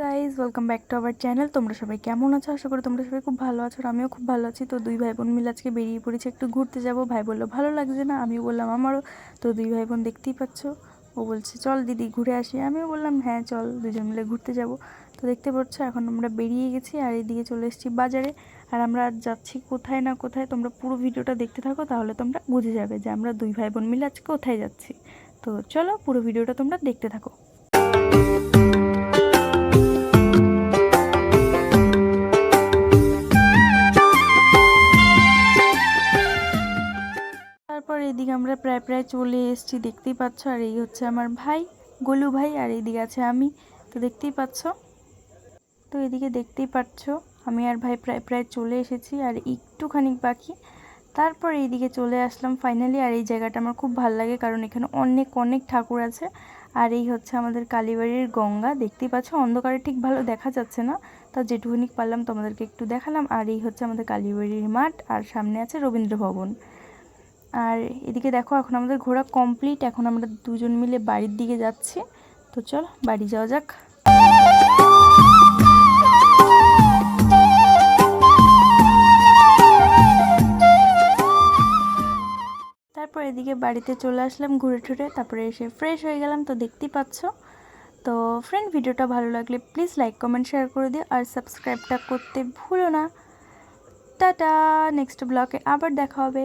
Guys welcome back to our channel তোমরা সবাই কেমন আছো? আশা করি তোমরা সবাই খুব ভালো আছো আর আমিও খুব ভালো আছি। তো দুই ভাই বোন মিলে আজকে বেরিয়ে পড়েছি, একটু ঘুরতে যাব। ভাই বলল, ভালো লাগছে না? আমিও বললাম, আমারও। তো দুই ভাই বোন দেখতেই পাচ্ছ। ও বলছে, চল দিদি, ঘুরে আসি। আমিও বললাম হ্যাঁ চল দুজন মিলে ঘুরতে যাব। তো দেখতে পাচ্ছ, এখন আমরা বেরিয়ে গেছি আর এদিকে চলে এসেছি বাজারে। আর আমরা যাচ্ছি কোথায় না কোথায়, তোমরা পুরো ভিডিওটা দেখতে থাকো, তাহলে তোমরা বুঝে যাবে যে আমরা দুই ভাই বোন মিলে আজকে কোথায় যাচ্ছি। তো চলো পুরো ভিডিওটা তোমরা দেখতে থাকো। তারপর এদিকে আমরা প্রায় প্রায় চলে এসেছি, দেখতেই পাচ্ছ। আর এই হচ্ছে আমার ভাই গোলু ভাই, আর এইদিকে আছে আমি। তো দেখতেই পাচ্ছ? তো এদিকে দেখতেই পাচ্ছ, আমি আর ভাই প্রায় প্রায় চলে এসেছি, আর একটুখানি বাকি। তারপর এইদিকে চলে আসলাম ফাইনালি আর এই জায়গাটা আমার খুব ভালো লাগে, কারণ এখানে অনেক অনেক ঠাকুর আছে। আর এই হচ্ছে আমাদের কালীবাড়ির গঙ্গা, দেখতেই পাচ্ছ? অন্ধকারে ঠিক ভালো দেখা যাচ্ছে না। তা যেটুকুনি পারলাম তোমাদেরকে একটু দেখালাম। আর এই হচ্ছে আমাদের কালীবাড়ির মাঠ, আর সামনে আছে রবীন্দ্র ভবন। আর এদিকে দেখো, এখন আমাদের ঘোরা কমপ্লিট এখন আমরা দুজন মিলে বাড়ির দিকে যাচ্ছি। তো চল, বাড়ি যাওয়া যাক। তারপর এদিকে বাড়িতে চলে আসলাম ঘুরে টুরে, তারপরে এসে ফ্রেশ হয়ে গেলাম, তো দেখতেই পাচ্ছ। তো ফ্রেন্ড ভিডিওটা ভালো লাগলে প্লিজ লাইক কমেন্ট শেয়ার করে দিও, আর সাবস্ক্রাইবটা করতে ভুলো না। টাটা নেক্সট ব্লগে আবার দেখা হবে।